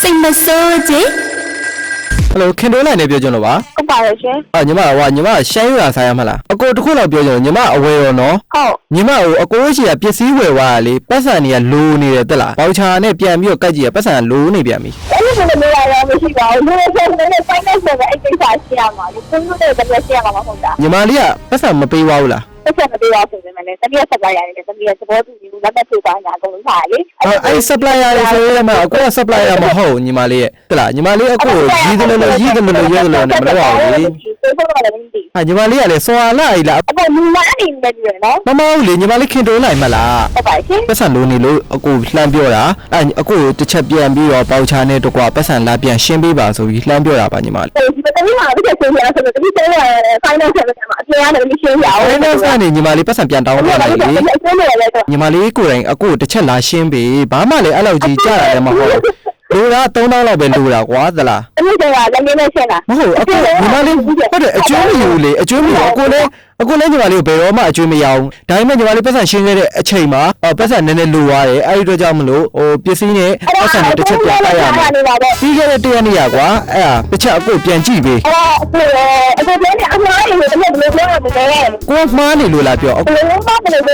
စိတ်မဆိုးခြင်းဟယ်လိုခင်တိုးလိုက်နေပြောကြလို့ပါဟုတ်ပါရဲ့ရှင်အာညီမဟိုညီမရှမ်းရွာဆိုင်ရမလားအကိုတစ်ခုလောက်ပြောကြလို့ညီမအဝယ်ရောနော်ဟုတ်ညီမဟိုအကိုရှိရပစ္စည်းဝယ်သွားတာလေပတ်စံတွေကလိုနေတယ်တက်လားဘောက်ချာနဲ့ပြန်ပြီးတော့ကတ်ကြည့်ရပတ်စံကလိုနေပြန်ပြီအဲ့ဒီလိုမျိုးရတော့မရှိပါဘူးလူတွေဆိုနေဖိုင်နန့်ဆိုတဲ့အဲ့ကိစ္စရှိရမှာလေသူတို့တွေလည်းရှိရမှာမဟုတ်တာညီမလေးကပတ်စံမပေးသွားဘူးလား ဆက်ဆက်မပေးတော့ဆိုပေမဲ့လည်းတတိယဆက်ပါရတယ်တတိယသဘောတူညီမှုလက်မှတ်ထိုးပါညာအကုန်လုံးပါလေအဲ့အဲ့ supplier တွေဆိုရဲမှာအကိုက supplier မဟုတ်ဘူးညီမလေးရဲ့တက်လားညီမလေးအကိုကိုရီးတယ်လို့ရီးတယ်လို့ရဲတယ်လို့နဲ့မလုပ်ပါဘူး လေဆိုတော့လည်းမသိဟာညီမလေးကလည်းစော်လာကြီးလားအခုလူလာနေနေပြီနော်မမဟုတ်လေညီမလေးခင်တိုးလိုက်မလားဟုတ်ပါရှင်ပတ်စံလိုနေလို့အကိုလှမ်းပြောတာအဲ့အကိုကိုတစ်ချက်ပြန်ပြီးတော့ပေါချာနဲ့တကွာပတ်စံလာပြန်ရှင်းပေးပါဆိုပြီးလှမ်းပြောတာပါညီမလေးဒီတတိယမှာတစ်ချက်ဆိုရဆိုတော့တတိယဆိုရဖိုင်နန့်ဆက်မှာအပြင်ကနေမရှင်းရအောင်အဲ့ဒါကနေညီမလေးပတ်စံပြန်တောင်းဟုတ်လာပါတယ်ဘူးလေဆက်နေရတယ်တော့ညီမလေးကိုယ်တိုင်အကိုကိုတစ်ချက်လာရှင်းပေးဘာမှလည်းအဲ့လောက်ကြီးကြားတာလည်းမဟုတ်ဘူး လိုတာ3000လောက်ပဲလိုတာကွာသလားတတိယကလည်းနည်းနည်းရှင်းတာမဟုတ်အခုညီမလေးဟုတ်တယ်အကျွေးမယူလေအကျွေးမယူအကိုလည်းအကိုလည်းညီမလေးကိုဘယ်တော့မှအကျွေးမရအောင်ဒါပေမဲ့ညီမလေးပတ်စံရှင်းခဲ့တဲ့အချိန်မှာပတ်စံနည်းနည်းလိုသွားတယ်အဲ့ဒီတော့ကြောင့်မလို့ဟိုပစ္စည်းနဲ့ပတ်စံနဲ့တစ်ချက်ပြန်တိုက်ရမယ်နေပါတော့ပြီးခဲ့တဲ့တရက်နေ့ရကွာအဲ့ဒါတစ်ချက်အကိုပြန်ကြည့်ပေးအဲ့အခုအခုလည်းအမှားတွေလည်းဘယ်လိုလုပ်ရမလဲကိုမှားနေလို့လားပြောအဘယ်လိုမှမလုပ်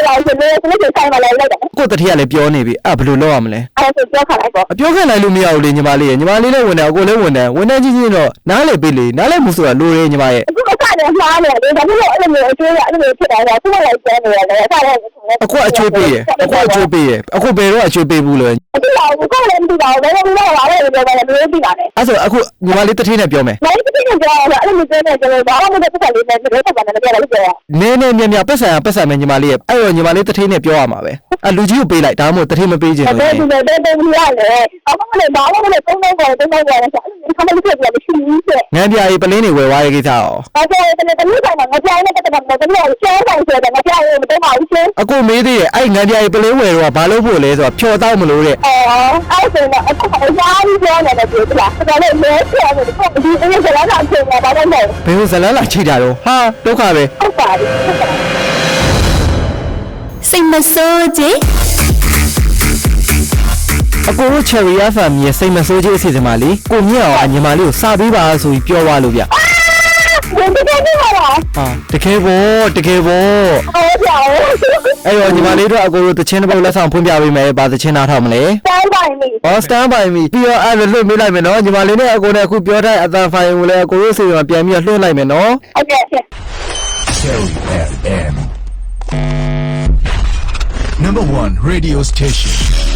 ရအောင်ဆိုတော့ဒီလိုဆိုင်မလိုက်လိုက်တယ်ကိုတတိယလည်းပြောနေပြီအဲ့ဘယ်လိုလုပ်ရမလဲအဲ့ဒါပြောခါလိုက်ပေါ့အပြောခံလိုက်လို့မရဘူးလေညီမလေးရညီမလေးလည်းဝင်တယ်အကိုလည်းဝင်တယ်ဝင်တယ်ချင်းချင်းတော့နားလေပေးလေနားလေမှုဆိုတာလိုတယ်ညီမရဲ့အခုကလည်းမှားနေတယ်ဒါပေမဲ့အဲ့လိုမျိုးအကျိုးရအဲ့လိုမျိုးဖြစ်တယ်ဆိုတော့သူ့လိုက်ကျန်နေတယ်အဲ့ဒါလည်းအခုအချိုးပေးရအခုအချိုးပေးရအခုဘယ်တော့အချိုးပေးဘူးလဲအခုတော့ကိုယ်လည်းမသိပါဘူးဘယ်လိုလုပ်ရလဲပြောတယ်မျိုးသိပါတယ်အဲ့ဆိုအခုညီမလေးတတိနဲ့ပြောမယ်နိုင်တဲ့ကိစ္စကြောင့်အဲ့လိုမျိုးပြောနေကြတယ်ဘာမှမလုပ်တဲ့လေးနဲ့ဒီလိုပတ်တယ်လည်းပြောတယ်ပြောနည်းနည်းမြတ်မြတ်ပတ်စံပတ်စံမယ်ညီမလေးရဲ့အဲ့တော့ညီမလေးတတိနဲ့ပြောရမှာပဲအဲ့လူကြီးကိုပေးလိုက်ဒါမှမဟုတ်တတိမပေးချင်တယ်လို့ဒီလိုတဲ့တဲ့မရလေအမမလည်းဘာမှမလုပ်သုံးတော့တယ်သုံးတော့တယ်ဆိုတော့ခမလေးပြပြမရှိဘူးတဲ့ငန်းပြာကြီးပလင်းတွေဝယ်သွားရဲ့ကိစ္စရောဘာကြောင့်လဲတနေ့တိုင်းမှာငါကြောင်နဲ့တက်တက်မှာတနေ့ရှင်းတိုင်းဆိုတော့ငါကြောင်ကိုမတော့ပါဘူးရှင်းအခုမေးသေးတယ်အဲ့ငန်းပြာကြီးပလင်းဝယ်တော့ဘာလို့ဖို့လဲဆိုတော့ဖြော်တော့မလို့တဲ့အော်အဲ့ဆိုတော့အခုအများကြီးပြောနေတယ်ပြောလားဒါလည်းလဲပြောတယ်ဒီအင်းကလည်းတော့ပြောတာဘာလို့လဲဘယ်လိုဇလန်းလာချိတာတော့ဟာဒုက္ခပဲဟုတ်ပါဘူးဟုတ်ပါ စိတ်မဆိုးခြင်းအကိုတို့ Cherry FM ရဲ့စိတ်မဆိုးခြင်းအစီအစဉ်မှာလေကိုမြင့်အောင်အညီမလေးကိုစာပေးပါဆိုပြီးပြောသွားလို့ဗျဘူးဒီကိစ္စကလားဟာတကယ်ပေါ့တကယ်ပေါ့ဟုတ်ပါဘူးအဲ့တော့ညီမလေးတို့အကိုတို့တချင်းတစ်ပုတ်လက်ဆောင်ဖွင့်ပြပေးမယ်ဘာတချင်းနားထောင်မလဲစမ်းတိုင်းနေဟော stand by me ပြီးတော့အဲ့လိုလွှတ်မေးလိုက်မယ်နော်ညီမလေးနဲ့အကိုနဲ့အခုပြောတဲ့အတန်ဖိုင်ကိုလည်းအကိုတို့စီမှာပြန်ပြီးတော့လွှတ်လိုက်မယ်နော်ဟုတ်ကဲ့ရှင် Cherry FM. Number one radio station.